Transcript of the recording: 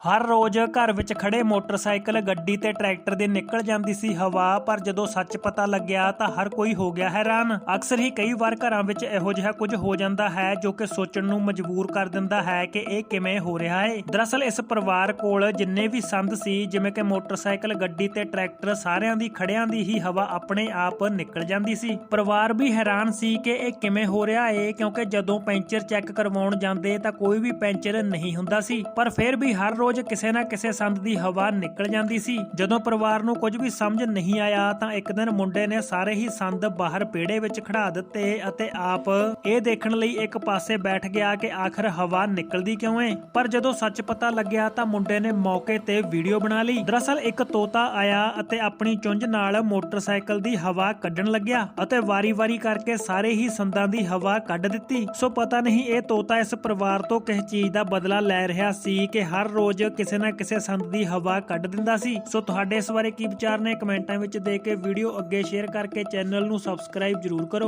ਹਰ ਰੋਜ਼ ਘਰ ਵਿੱਚ ਖੜੇ ਮੋਟਰਸਾਈਕਲ, ਗੱਡੀ ਤੇ ਟਰੈਕਟਰ ਦੇ ਨਿਕਲ ਜਾਂਦੀ ਸੀ ਹਵਾ, ਪਰ ਜਦੋਂ ਸੱਚ ਪਤਾ ਲੱਗਿਆ ਤਾਂ ਹਰ ਕੋਈ ਹੋ ਗਿਆ ਹੈਰਾਨ। ਅਕਸਰ ਹੀ ਕਈ ਵਾਰ ਘਰਾਂ ਵਿੱਚ ਇਹੋ ਜਿਹਾ ਕੁਝ ਹੋ ਜਾਂਦਾ ਹੈ ਜੋ ਕਿ ਸੋਚਣ ਨੂੰ ਮਜਬੂਰ ਕਰ ਦਿੰਦਾ ਹੈ ਕਿ ਇਹ ਕਿਵੇਂ ਹੋ ਰਿਹਾ ਹੈ ਦਰਅਸਲ ਇਸ ਪਰਿਵਾਰ ਕੋਲ ਜਿੰਨੇ ਵੀ ਸੰਦ ਸੀ, ਜਿਵੇਂ ਕਿ ਮੋਟਰਸਾਈਕਲ, ਗੱਡੀ ਤੇ ਟਰੈਕਟਰ, ਸਾਰਿਆਂ ਦੀ ਖੜਿਆਂ ਦੀ ਹੀ ਹਵਾ ਆਪਣੇ ਆਪ ਨਿਕਲ ਜਾਂਦੀ ਸੀ। ਪਰਿਵਾਰ ਵੀ ਹੈਰਾਨ ਸੀ ਕਿ ਇਹ ਕਿਵੇਂ ਹੋ ਰਿਹਾ ਹੈ ਕਿਉਂਕਿ ਜਦੋਂ ਪੈਂਚਰ ਚੈੱਕ ਕਰਵਾਉਣ ਜਾਂਦੇ ਤਾਂ ਕੋਈ ਵੀ ਪੈਂਚਰ ਨਹੀਂ ਹੁੰਦਾ ਸੀ। ਪਰ ਫਿਰ ਵੀ ਹਰ ਰੋਜ਼ ਕਿਸੇ ਨਾ ਕਿਸੇ ਸੰਦ ਦੀ ਹਵਾ ਨਿਕਲ ਜਾਂਦੀ ਸੀ। ਜਦੋਂ ਪਰਿਵਾਰ ਨੂੰ ਕੁਝ ਵੀ ਸਮਝ ਨਹੀਂ ਆਇਆ ਤਾਂ ਇੱਕ ਦਿਨ ਮੁੰਡੇ ਨੇ ਸਾਰੇ ਹੀ ਸੰਦ ਬਾਹਰ ਪੇੜੇ ਵਿੱਚ ਖੜਾ ਦਿੱਤੇ ਅਤੇ ਆਪ ਇਹ ਦੇਖਣ ਲਈ ਇੱਕ ਪਾਸੇ ਬੈਠ ਗਿਆ ਕਿ ਆਖਰ ਹਵਾ ਨਿਕਲਦੀ ਕਿਉਂ ਏ? ਪਰ ਜਦੋਂ ਸੱਚ ਪਤਾ ਲੱਗਿਆ ਤਾਂ ਮੁੰਡੇ ਨੇ ਮੌਕੇ ਤੇ ਵੀਡੀਓ ਬਣਾ ਲਈ। ਦਰਅਸਲ ਇੱਕ ਤੋਤਾ ਆਇਆ ਅਤੇ ਆਪਣੀ ਚੁੰਝ ਨਾਲ ਮੋਟਰਸਾਈਕਲ ਦੀ ਹਵਾ ਕੱਢਣ ਲੱਗਿਆ ਅਤੇ ਵਾਰੀ-ਵਾਰੀ ਕਰਕੇ ਸਾਰੇ ਹੀ ਸੰਦਾਂ ਦੀ ਹਵਾ ਕੱਢ ਦਿੱਤੀ। ਸੋ ਪਤਾ ਨਹੀਂ ਇਹ ਤੋਤਾ ਇਸ ਪਰਿਵਾਰ ਤੋਂ ਕਿਸ ਚੀਜ਼ ਦਾ ਬਦਲਾ ਲੈ ਰਿਹਾ ਸੀ ਕਿ ਹਰ ਰੋਜ਼ ਰੋਜ਼ ਕਿਸੇ ਨਾ ਕਿਸੇ ਸੰਦ ਦੀ ਹਵਾ ਕੱਢ ਦਿੰਦਾ ਸੀ। ਸੋ ਤੁਹਾਡੇ ਇਸ ਬਾਰੇ ਕੀ ਵਿਚਾਰ ਨੇ ਕਮੈਂਟਾਂ ਵਿੱਚ ਦੇ ਕੇ ਵੀਡੀਓ ਅੱਗੇ ਸ਼ੇਅਰ ਕਰਕੇ ਚੈਨਲ ਨੂੰ ਸਬਸਕ੍ਰਾਈਬ ਜਰੂਰ ਕਰੋ।